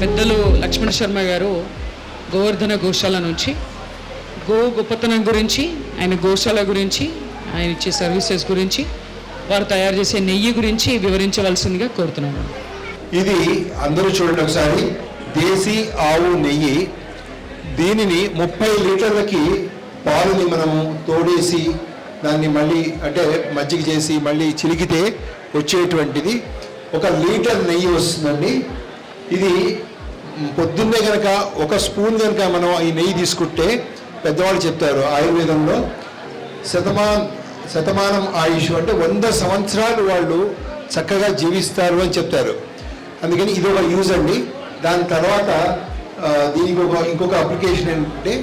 పెద్దలు లక్ష్మణ్ శర్మ గారు గోవర్ధన గోశాల నుంచి గో గొప్పతనం గురించి ఆయన గోశాల గురించి ఆయన ఇచ్చే సర్వీసెస్ గురించి వారు తయారు చేసే నెయ్యి గురించి వివరించవలసిందిగా కోరుతున్నాను. ఇది అందరూ చూడండి ఒకసారి దేశీ ఆవు నెయ్యి దీనిని ముప్పై లీటర్లకి పాలుని మనము తోడేసి దాన్ని మళ్ళీ అంటే మజ్జిగ చేసి మళ్ళీ చిలికితే వచ్చేటువంటిది. ఒక లీటర్ నెయ్యి వస్తుందండి. ఇది పొద్దున్నే కనుక ఒక స్పూన్ కనుక మనం ఈ నెయ్యి తీసుకుంటే పెద్దవాళ్ళు చెప్తారు ఆయుర్వేదంలో శతమాన్ శతమానం ఆయుష్ అంటే వంద సంవత్సరాలు వాళ్ళు చక్కగా జీవిస్తారు అని చెప్తారు. అందుకని ఇది ఒక యూజ్ అండి. దాని తర్వాత దీనికి ఒక ఇంకొక అప్లికేషన్ ఏంటంటే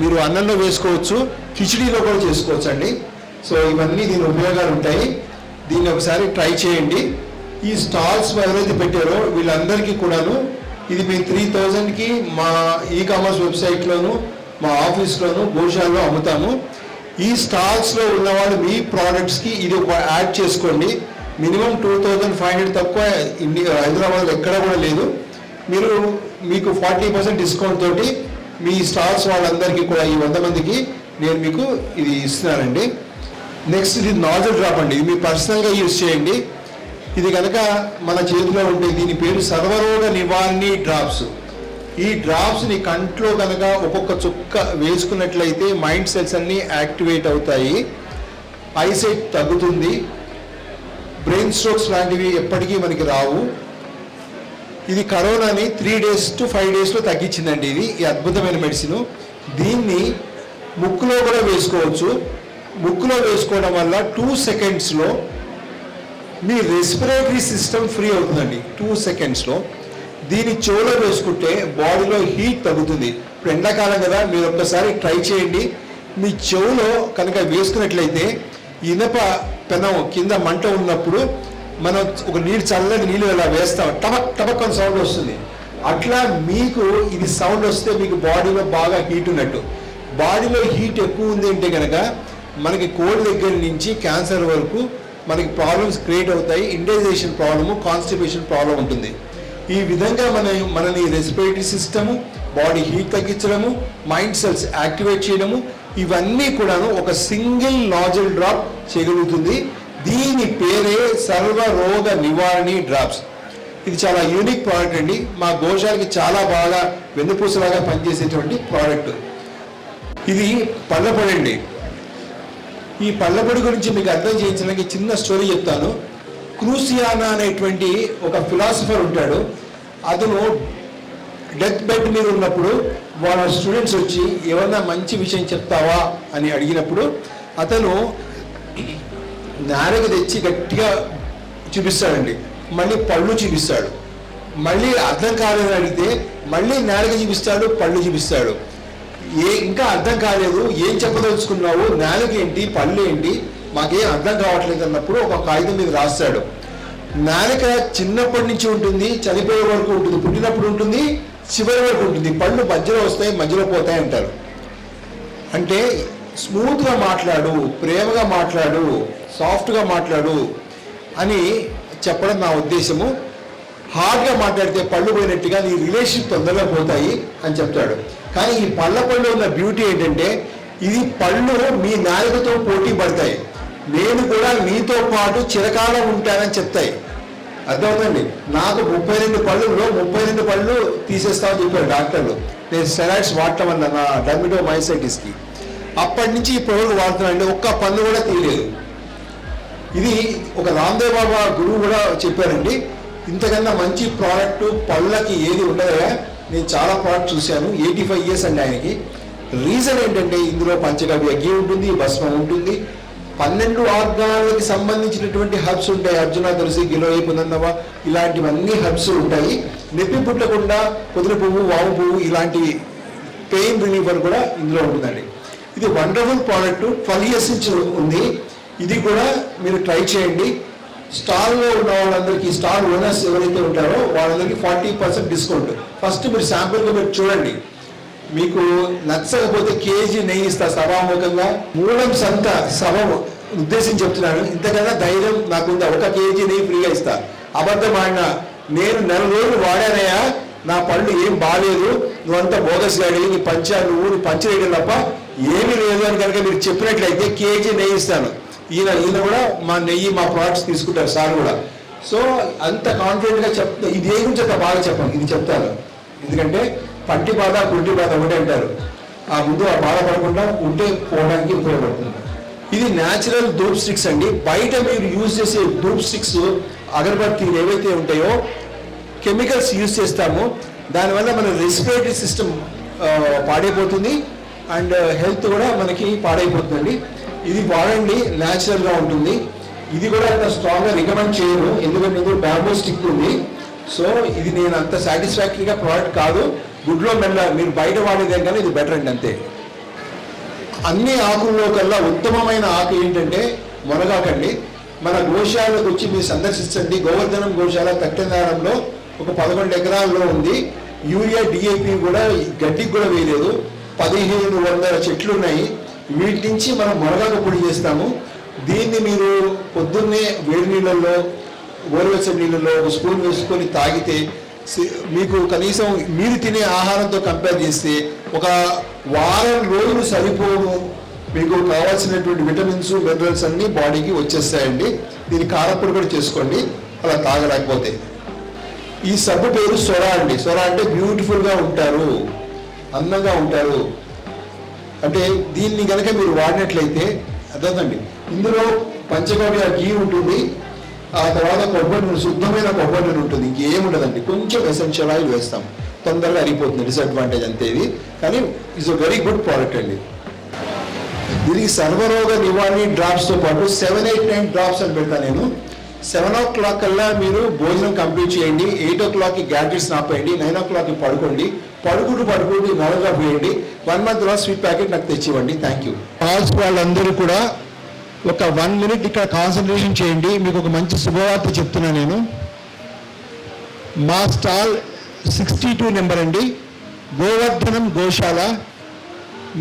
మీరు అన్నంలో వేసుకోవచ్చు కిచిడీలో కూడా చేసుకోవచ్చు అండి సో ఇవన్నీ దీని ఉపయోగాలు ఉంటాయి. దీన్ని ఒకసారి ట్రై చేయండి. ఈ స్టాల్స్ ఎవరైతే పెట్టారో వీళ్ళందరికీ కూడాను ఇది మీ త్రీ థౌజండ్కి మా ఈ కామర్స్ వెబ్సైట్లోను మా ఆఫీస్లోను భోజనాల్లో అమ్ముతాము. ఈ స్టాల్స్లో ఉన్నవాళ్ళు మీ ప్రోడక్ట్స్కి ఇది ఒక యాడ్ చేసుకోండి. Minimum two thousand five hundred తక్కువ ఇండియా హైదరాబాద్లో ఎక్కడ కూడా లేదు. మీరు మీకు ఫార్టీ పర్సెంట్ డిస్కౌంట్ తోటి మీ స్టాల్స్ వాళ్ళందరికీ కూడా ఈ వంద మందికి నేను మీకు ఇది ఇస్తున్నానండి. నెక్స్ట్ ఇది నాజల్ డ్రాప్ అండి. ఇది మీరు పర్సనల్గా యూజ్ చేయండి. ఇది కనుక మన చేతిలో ఉంటే దీని పేరు సర్వరోగ నివారణి డ్రాప్స్ ఈ డ్రాప్స్ని కంట్లో కనుక ఒక్కొక్క చుక్క వేసుకున్నట్లయితే మైండ్ సెల్స్ అన్నీ యాక్టివేట్ అవుతాయి. ఐసైట్ తగ్గుతుంది. బ్రెయిన్ స్ట్రోక్స్ లాంటివి ఎప్పటికీ మనకి రావు. ఇది కరోనాని త్రీ డేస్ టు ఫైవ్ డేస్లో తగ్గించిందండి ఇది ఈ అద్భుతమైన మెడిసిన్ దీన్ని ముక్కులో కూడా వేసుకోవచ్చు. ముక్కులో వేసుకోవడం వల్ల టూ సెకండ్స్లో మీ రెస్పిరేటరీ సిస్టమ్ ఫ్రీ అవుతుందండి. టూ సెకండ్స్లో దీని చెవులో వేసుకుంటే బాడీలో హీట్ తగ్గుతుంది. ఇప్పుడు ఎండాకాలం కదా మీరు ఒక్కసారి ట్రై చేయండి. మీ చెవులో కనుక వేసుకున్నట్లయితే ఇనప పెనం కింద మంట ఉన్నప్పుడు మనం ఒక నీళ్ళు చల్లని నీళ్ళు ఇలా వేస్తాం. టమక్ టపక్ అని సౌండ్ వస్తుంది. అట్లా మీకు ఇది సౌండ్ వస్తే మీకు బాడీలో బాగా హీట్ ఉన్నట్టు. బాడీలో హీట్ ఎక్కువ ఉంది అంటే కనుక మనకి కోల్డ్ దగ్గర నుంచి క్యాన్సర్ వరకు మనకి ప్రాబ్లమ్స్ క్రియేట్ అవుతాయి. ఇండైజేషన్ ప్రాబ్లము కాన్స్టిపేషన్ ప్రాబ్లం ఉంటుంది. ఈ విధంగా మన మనని రెస్పిరేటరీ సిస్టము బాడీ హీట్ తగ్గించడము మైండ్ సెల్స్ యాక్టివేట్ చేయడము ఇవన్నీ కూడాను ఒక సింగిల్ నాజల్ డ్రాప్ చేయగలుగుతుంది. దీని పేరే సర్వరోగ నివారణి డ్రాప్స్. ఇది చాలా యూనిక్ ప్రోడక్ట్ అండి. మా గోశాలకి చాలా బాగా వెన్నుపూసలాగా పనిచేసేటువంటి ప్రోడక్ట్ ఇది పళ్ళపొడి అండి. ఈ పళ్ళపొడి గురించి మీకు అర్థం చేయించడానికి చిన్న స్టోరీ చెప్తాను. క్రూసియానా అనేటువంటి ఒక ఫిలాసఫర్ ఉంటాడు. అతను డెత్ బెడ్ మీద ఉన్నప్పుడు వాళ్ళ స్టూడెంట్స్ వచ్చి ఏమన్నా మంచి విషయం చెప్తావా? అని అడిగినప్పుడు అతను నారగ తెచ్చి గట్టిగా చూపిస్తాడండి. మళ్ళీ పళ్ళు చూపిస్తాడు. మళ్ళీ అర్థం కాలేదని అడిగితే మళ్ళీ నాలుక చూపిస్తాడు పళ్ళు చూపిస్తాడు. ఏ ఇంకా అర్థం కాలేదు ఏం చెప్పదలుచుకున్నావు నాలుక ఏంటి పళ్ళు ఏంటి మాకేం అర్థం కావట్లేదు అన్నప్పుడు ఒక కాగితం మీద రాస్తాడు. నాలుక చిన్నప్పటి నుంచి ఉంటుంది చనిపోయే వరకు ఉంటుంది పుట్టినప్పుడు ఉంటుంది చివరి వరకు ఉంటుంది. పళ్ళు మధ్యలో వస్తాయి మధ్యలో పోతాయి అంటారు. అంటే స్మూత్గా మాట్లాడు ప్రేమగా మాట్లాడు సాఫ్ట్గా మాట్లాడు అని చెప్పడం నా ఉద్దేశము. హార్డ్గా మాట్లాడితే పళ్ళు పోయినట్టుగా నీ రిలేషన్ తొందరగా పోతాయి అని చెప్తాడు. కానీ ఈ పళ్ళ పళ్ళు ఉన్న బ్యూటీ ఏంటంటే ఇది పళ్ళు మీ నాలుకతో పోటీ పడతాయి. నేను కూడా మీతో పాటు చిరకాలం ఉంటానని చెప్తాయి. అర్థమవుతుందండి? నాకు ముప్పై రెండు పళ్ళులో ముప్పై రెండు పళ్ళు తీసేస్తామని చెప్పారు డాక్టర్లు. నేను స్టెరాయిడ్స్ వాడటం వల్ల నా డర్మిటో మైసైటిస్కి అప్పటి నుంచి ఈ పొడవులు వాడుతున్నానండి ఒక్క పన్ను కూడా తీయలేదు. ఇది ఒక రామ్దేవ్ బాబా గురువు కూడా చెప్పారండి ఇంతకన్నా మంచి ప్రోడక్ట్ పళ్ళకి ఏది ఉండదా నేను చాలా ప్రోడక్ట్ చూశాను ఎయిటీ ఫైవ్ ఇయర్స్ అండి ఆయనకి. రీజన్ ఏంటంటే ఇందులో పంచగవ్య అగ్గి ఉంటుంది భస్మం ఉంటుంది. పన్నెండు ఆర్గాన్లకి సంబంధించినటువంటి హబ్స్ ఉంటాయి. అర్జున తులసి గిలోయి పునందవ ఇలాంటివన్నీ హబ్స్ ఉంటాయి. నొప్పి పుట్టకుండా కుదిరి పువ్వు వాము పువ్వు ఇలాంటి పెయిన్ రిలీఫర్ కూడా ఇందులో ఉంటుందండి. ఇది వండర్ఫుల్ ప్రోడక్ట్ ట్వెల్వ్ ఇయర్స్ నుంచి ఉంది. ఇది కూడా మీరు ట్రై చేయండి. స్టాల్లో ఉన్న వాళ్ళందరికీ స్టాల్ ఓనర్స్ ఎవరైతే ఉంటారో వాళ్ళందరికీ ఫార్టీ పర్సెంట్ డిస్కౌంట్. ఫస్ట్ మీరు శాంపుల్గా మీరు చూడండి. మీకు నచ్చకపోతే కేజీ నెయ్యి ఇస్తా సభాముఖంగా. మూలం సంత సభ ఉద్దేశం చెప్తున్నాను. ఇంతకన్నా ధైర్యం నాకుంది. ఒక కేజీ నెయ్యి ఫ్రీగా ఇస్తా. అబద్ధం ఆడినా నేను నెల రోజులు వాడానయ్యా నా పళ్ళు ఏం బాగాలేదు నువ్వంతా బోగస్ గాడి నీ పంచా నువ్వు నీ పంచరేయడం తప్ప ఏమీ లేదు అని కనుక మీరు చెప్పినట్లయితే కేజీ నెయ్యి ఇస్తాను. ఈయన ఈయన కూడా మా నెయ్యి మా ప్రోడక్ట్స్ తీసుకుంటారు సార్ కూడా. సో అంత కాన్ఫిడెంట్గా చెప్తా ఇది ఏ గురించి అంత బాగా చెప్పాను ఇది చెప్తాను. ఎందుకంటే పంటి బాధ కుంటి బాధ ఒకటే అంటారు. ఆ ముందు ఆ బాధపడకుండా ఉంటే పోవడానికి ఉపయోగపడుతుంది. ఇది న్యాచురల్ ధూప్ స్టిక్స్ అండి. బయట మీరు యూజ్ చేసే ధూప్ స్టిక్స్ అగరబత్తీలు ఏవైతే ఉంటాయో కెమికల్స్ యూజ్ చేస్తాము. దానివల్ల మన రెస్పిరేటరీ సిస్టమ్ పాడైపోతుంది. అండ్ uh, హెల్త్ కూడా మనకి పాడైపోతుందండి. ఇది వాడండి న్యాచురల్గా ఉంటుంది. ఇది కూడా అంత స్ట్రాంగ్గా రికమెండ్ చేయను ఎందుకంటే ఇందులో బ్యాంబూ స్టిక్ ఉంది. సో ఇది నేను అంత సాటిస్ఫాక్టరీగా ప్రోడక్ట్ కాదు. గుడ్లో మెల్ల మీరు బయట వాడేదే కానీ ఇది బెటర్ అండి అంతే. అన్ని ఆకుల్లో కల్లా ఉత్తమమైన ఆకు ఏంటంటే మునగాకండి. మన గోశాలకు వచ్చి మీరు సందర్శించండి. గోవర్ధనం గోశాల తట్టెనారంలో ఒక పదకొండు ఎకరాల్లో ఉంది. యూరియా డిఏపి కూడా గడ్డికి కూడా వేయలేదు. పదిహేను వందల చెట్లు ఉన్నాయి వీటి నుంచి మనం మునగాకు పొడి చేస్తాము. దీన్ని మీరు పొద్దున్నే వేడి నీళ్ళల్లో గోరువెచ్చని నీళ్ళల్లో ఒక స్పూన్ వేసుకొని తాగితే మీకు కనీసం మీరు తినే ఆహారంతో కంపేర్ చేస్తే ఒక వారం రోజులు సరిపోను. మీకు కావాల్సినటువంటి విటమిన్స్ మినరల్స్ అన్ని బాడీకి వచ్చేస్తాయండి. దీని కారప్పుడు కూడా చేసుకోండి. అలా తాగలేకపోతే. ఈ సబ్బు పేరు సొర అండి. సొర అంటే బ్యూటిఫుల్గా ఉంటారు. అందంగా ఉంటారు. అంటే దీన్ని కనుక మీరు వాడినట్లయితే అర్థండి ఇందులో పంచగవ్య గీ ఉంటుంది ఆ తర్వాత కొబ్బరి నూనె శుద్ధమైన కొబ్బరి నూనె ఉంటుంది. ఇంకేముండదండి? కొంచెం ఎసెన్షియల్ ఆయిల్ వేస్తాం. తొందరగా అరిగిపోతుంది. డిసడ్వాంటేజ్ అంతే ఇది. కానీ it's a very good product అండి. దీనికి సర్వరోగ నివారణ డ్రాప్స్తో పాటు సెవెన్ ఎయిట్ నైన్ డ్రాప్స్ అని పెడతాను నేను. సెవెన్ ఓ క్లాక్ కల్లా మీరు భోజనం కంప్లీట్ చేయండి. ఎయిట్ ఓ క్లాక్కి గ్యాడ్జెట్స్ ఆపేయండి నైన్ ఓ క్లాక్కి పడుకోండి. పడుకుంటూ పడుకుంటూ నడగా పోయండి. వన్ మంత్ తర్వాత స్వీట్ ప్యాకెట్ నాకు తెచ్చివ్వండి. థ్యాంక్ యూ కాల్స్ వాళ్ళందరూ కూడా ఒక వన్ మినిట్ ఇక్కడ కాన్సన్ట్రేషన్ చేయండి. మీకు ఒక మంచి శుభవార్త చెప్తున్నా నేను. మా స్టాల్ సిక్స్టీ టూ నెంబర్ అండి. గోవర్ధనం గోశాల.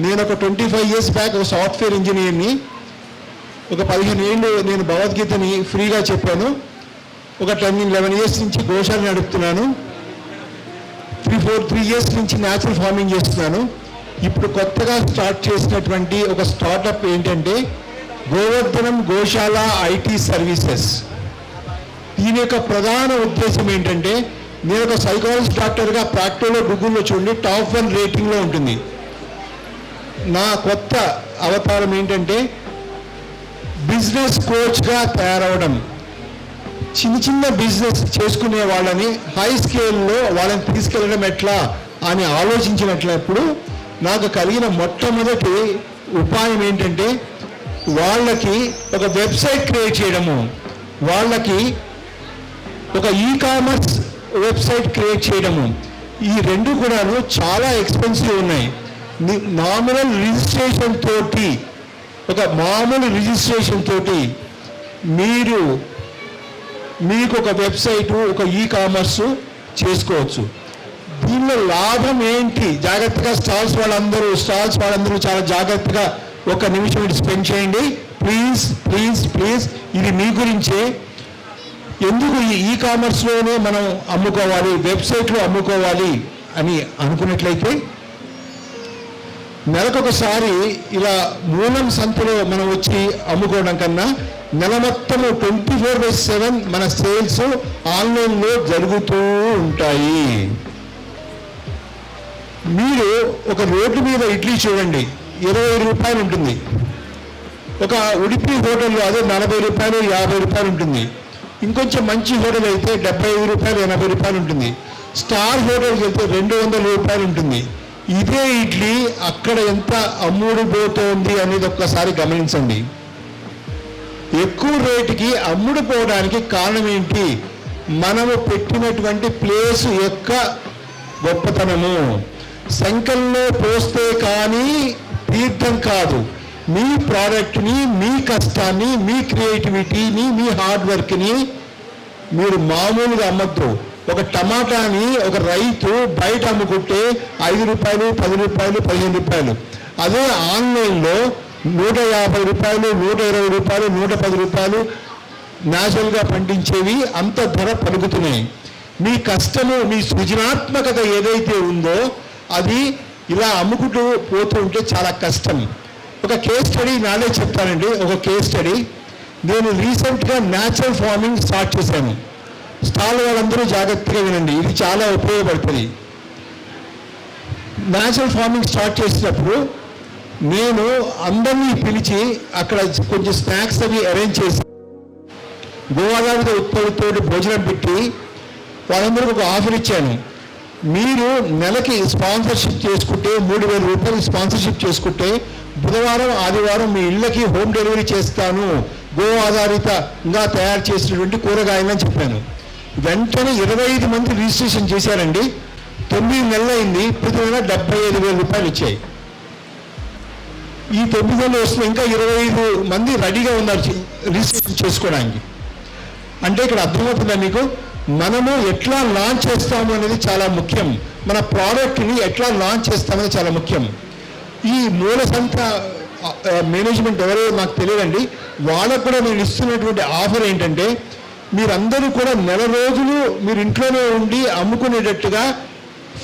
నేను ఒక ట్వంటీ ఫైవ్ ఇయర్స్ బ్యాక్ ఒక సాఫ్ట్వేర్ ఇంజనీర్ని ఒక పదిహేను ఏళ్ళు నేను భగవద్గీతని ఫ్రీగా చెప్పాను. ఒక టెన్ లెవెన్ ఇయర్స్ నుంచి గోశాల నడుపుతున్నాను. ఫోర్ త్రీ ఇయర్స్ నుంచి న్యాచురల్ ఫార్మింగ్ చేస్తున్నాను. ఇప్పుడు కొత్తగా స్టార్ట్ చేసినటువంటి ఒక స్టార్టప్ ఏంటంటే గోవర్ధనం గోశాల ఐటీ సర్వీసెస్ దీని యొక్క ప్రధాన ఉద్దేశం ఏంటంటే నేను ఒక సైకాలజీ డాక్టర్గా ప్రాక్టికల్లో గూగుల్లో చూడండి టాప్ వన్ రేటింగ్లో ఉంటుంది. నా కొత్త అవతారం ఏంటంటే బిజినెస్ కోచ్గా తయారవడం. చిన్న చిన్న బిజినెస్ చేసుకునే వాళ్ళని హై స్కేల్లో వాళ్ళని తీసుకెళ్ళడం ఎట్లా అని ఆలోచించినట్లప్పుడు నాకు కలిగిన మొట్టమొదటి ఉపాయం ఏంటంటే వాళ్ళకి ఒక వెబ్సైట్ క్రియేట్ చేయడము. వాళ్ళకి ఒక ఈ కామర్స్ వెబ్సైట్ క్రియేట్ చేయడము. ఈ రెండు కూడాను చాలా ఎక్స్పెన్సివ్ ఉన్నాయి. నామినల్ రిజిస్ట్రేషన్ తోటి ఒక మామూలు రిజిస్ట్రేషన్ తోటి మీరు మీకు ఒక వెబ్సైట్ ఒక ఈ కామర్స్ చేసుకోవచ్చు. దీనిలో లాభం ఏంటి? జాగ్రత్తగా స్టాల్స్ వాళ్ళందరూ స్టాల్స్ వాళ్ళందరూ చాలా జాగ్రత్తగా ఒక నిమిషం ఇటు స్పెండ్ చేయండి. Please please please. ఇది మీ గురించే. ఎందుకు ఈ ఈ కామర్స్లోనే మనం అమ్ముకోవాలి వెబ్సైట్లో అమ్ముకోవాలి అని అనుకున్నట్లయితే నెలకొకసారి ఇలా మూలం సంతలో మనం వచ్చి అమ్ముకోవడం కన్నా నెల మొత్తము ట్వంటీ ఫోర్ బై సెవెన్ మన సేల్స్ ఆన్లైన్లో జరుగుతూ ఉంటాయి. మీరు ఒక రోడ్డు మీద ఇడ్లీ చూడండి ఇరవై రూపాయలు ఉంటుంది. ఒక ఉడిపి హోటల్లో అదే నలభై రూపాయలు యాభై రూపాయలు ఉంటుంది. ఇంకొంచెం మంచి హోటల్ అయితే డెబ్బై ఐదు రూపాయలు ఎనభై రూపాయలు ఉంటుంది. స్టార్ హోటల్కి వెళ్తే రెండు వందల రూపాయలు ఉంటుంది. ఇదే ఇడ్లీ అక్కడ ఎంత అమ్ముడుపోతోంది అనేది ఒక్కసారి గమనించండి. ఎక్కువ రేటుకి అమ్ముడుపోవడానికి కారణం ఏంటి మనము పెట్టినటువంటి ప్లేస్ యొక్క గొప్పతనము. సంకల్లో పోస్తే కానీ తీర్థం కాదు. మీ ప్రోడక్ట్ని మీ కష్టాన్ని మీ క్రియేటివిటీని మీ హార్డ్ వర్క్ని మీరు మామూలుగా అమ్మద్దు. ఒక టమాటాని ఒక రైతు బయట అమ్ముకుంటే ఐదు రూపాయలు పది రూపాయలు పదిహేను రూపాయలు. అదే ఆన్లైన్లో నూట యాభై రూపాయలు నూట ఇరవై రూపాయలు నూట పది రూపాయలు న్యాచురల్గా పండించేవి అంత ధర పలుకుతున్నాయి మీ కష్టము మీ సృజనాత్మకత ఏదైతే ఉందో అది ఇలా అమ్ముకుంటూ పోతూ ఉంటే చాలా కష్టం. ఒక కేస్ స్టడీ నానే చెప్తానండి. ఒక కేస్ స్టడీ నేను రీసెంట్గా న్యాచురల్ ఫార్మింగ్ స్టార్ట్ చేశాను. స్టాల్ వాళ్ళందరూ జాగ్రత్తగా వినండి. ఇది చాలా ఉపయోగపడుతుంది. న్యాచురల్ ఫార్మింగ్ స్టార్ట్ చేసినప్పుడు నేను అందరినీ పిలిచి అక్కడ కొంచెం స్నాక్స్ అవి అరేంజ్ చేసి గోవాదావిత ఉత్పత్తితో భోజనం పెట్టి వాళ్ళందరికీ ఒక ఆఫర్ ఇచ్చాను. మీరు నెలకి స్పాన్సర్షిప్ చేసుకుంటే మూడు వేల రూపాయలు స్పాన్సర్షిప్ చేసుకుంటే బుధవారం ఆదివారం మీ ఇళ్ళకి హోమ్ డెలివరీ చేస్తాను. గో ఆధారితంగా తయారు చేసినటువంటి కూరగాయలని చెప్పాను. వెంటనే ఇరవై ఐదు మంది రిజిస్ట్రేషన్ చేశారండి. తొమ్మిది నెలలు అయింది ప్రతి నెల డెబ్బై ఐదు వేల రూపాయలు ఇచ్చాయి. ఈ తొమ్మిది నెలలు ఇంకా ఇరవై ఐదు మంది రెడీగా ఉన్నారు రీసెర్చ్ రిజిస్ట్రేషన్ చేసుకోవడానికి. అంటే ఇక్కడ అర్థమవుతుందా మీకు? మనము ఎట్లా లాంచ్ చేస్తాము అనేది చాలా ముఖ్యం. మన ప్రోడక్ట్ని ఎట్లా లాంచ్ చేస్తామనేది చాలా ముఖ్యం. ఈ మూల సంత మేనేజ్మెంట్ ఎవరో నాకు తెలియదండి. వాళ్ళకు కూడా నేను ఇస్తున్నటువంటి ఆఫర్ ఏంటంటే మీరందరూ కూడా నెల రోజులు మీరు ఇంట్లోనే ఉండి అమ్ముకునేటట్టుగా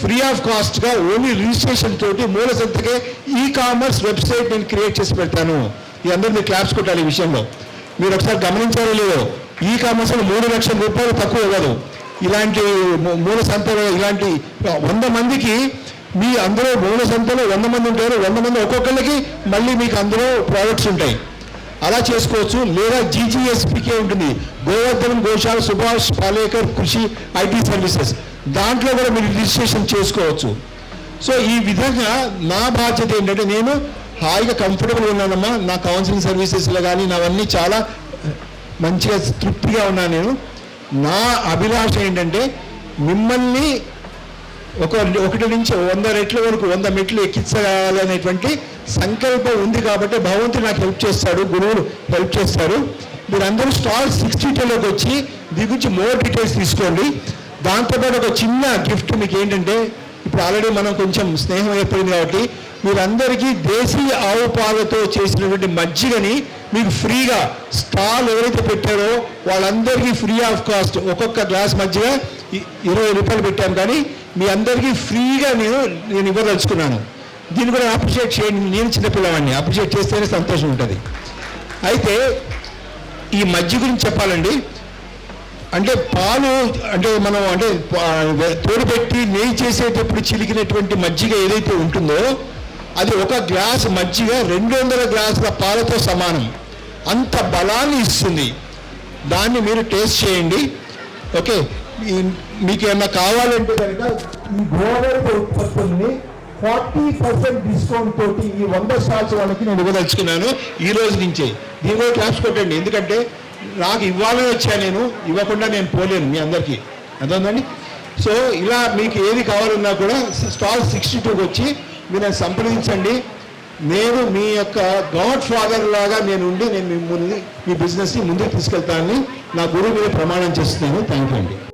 ఫ్రీ ఆఫ్ కాస్ట్గా ఓన్లీ రిజిస్ట్రేషన్ తోటి మూల సంతకే ఈ కామర్స్ వెబ్సైట్ నేను క్రియేట్ చేసి పెడతాను. ఈ అందరూ మీరు క్లాప్స్ కొట్టాలి ఈ విషయంలో. మీరు ఒకసారి గమనించారో లేదో ఈ కామర్స్ మూడు లక్షల రూపాయలు తక్కువ ఇవ్వదు. ఇలాంటి మూల సంతలో ఇలాంటి వంద మందికి మీ అందరూ మూల సంతలో వంద మంది ఉంటారు. వంద మంది ఒక్కొక్కరికి మళ్ళీ మీకు అందులో ప్రోడక్ట్స్ ఉంటాయి. అలా చేసుకోవచ్చు. లేదా జీజీఎస్పీకే ఉంటుంది. గోవర్ధన్ గోశాల సుభాష్ పాలేకర్ కృషి ఐటీ సర్వీసెస్. దాంట్లో కూడా మీరు రిజిస్ట్రేషన్ చేసుకోవచ్చు. సో ఈ విధంగా నా బాధ్యత ఏంటంటే నేను హాయిగా కంఫర్టబుల్ ఉన్నానమ్మా. నా కౌన్సిలింగ్ సర్వీసెస్లో కానీ నావన్నీ చాలా మంచిగా తృప్తిగా ఉన్నాను నేను. నా అభిలాష ఏంటంటే మిమ్మల్ని ఒక ఒకటి నుంచి వంద రెట్ల వరకు వంద మెట్లు ఎక్కించగలనేటువంటి సంకల్పం ఉంది కాబట్టి భగవంతుడు నాకు హెల్ప్ చేస్తాడు గురువులు హెల్ప్ చేస్తారు. మీరందరూ స్టాల్ సిక్స్టీ టూలోకి వచ్చి దీని గురించి మోర్ డీటెయిల్స్ తీసుకోండి. దాంతోపాటు ఒక చిన్న గిఫ్ట్ మీకు ఏంటంటే ఇప్పుడు ఆల్రెడీ మనం కొంచెం స్నేహం ఏర్పడింది కాబట్టి మీరందరికీ దేశీయ ఆవు పాలతో చేసినటువంటి మజ్జిగని మీకు ఫ్రీగా స్టాల్ ఎవరైతే పెట్టారో వాళ్ళందరికీ ఫ్రీ ఆఫ్ కాస్ట్ ఒక్కొక్క గ్లాస్ మజ్జిగ ఇరవై రూపాయలు పెట్టాను కానీ మీ అందరికీ ఫ్రీగా నేను నేను ఇవ్వదలుచుకున్నాను. దీన్ని కూడా అప్రిషియేట్ చేయండి. నేను చిన్నపిల్లవాడిని. అప్రిషియేట్ చేస్తేనే సంతోషం ఉంటుంది. అయితే ఈ మజ్జిగ గురించి చెప్పాలండి. అంటే పాలు అంటే మనం అంటే తోడు తోడుపెట్టి నెయ్యి చేసేటప్పుడు చిలికినటువంటి మజ్జిగ ఏదైతే ఉంటుందో అది ఒక గ్లాస్ మజ్జిగ రెండు వందల గ్లాసుల పాలతో సమానం. అంత బలాన్ని ఇస్తుంది. దాన్ని మీరు టేస్ట్ చేయండి. ఓకే? మీకు ఏమన్నా కావాలంటే కనుక ఈ గోదావరి ఉత్పత్తుల్ని ఫార్టీ పర్సెంట్ డిస్కౌంట్ తోటి ఈ వంద స్టాల్స్ వాళ్ళకి నేను ఇవ్వదలుచుకున్నాను. ఈ రోజు నుంచే. దీని కూడా కొట్టండి. ఎందుకంటే నాకు ఇవ్వాలని వచ్చా నేను ఇవ్వకుండా నేను పోలేను మీ అందరికీ. అర్థందండి సో ఇలా మీకు ఏది కావాలన్నా కూడా స్టాల్ సిక్స్టీ టూకి వచ్చి మీరు నన్ను సంప్రదించండి. నేను మీ యొక్క గాడ్ ఫాదర్ లాగా నేను ఉండి నేను మీ ముందు మీ బిజినెస్ని ముందుకు తీసుకెళ్తానని నా గురువు మీద ప్రమాణం చేస్తున్నాను. థ్యాంక్ యూ అండి.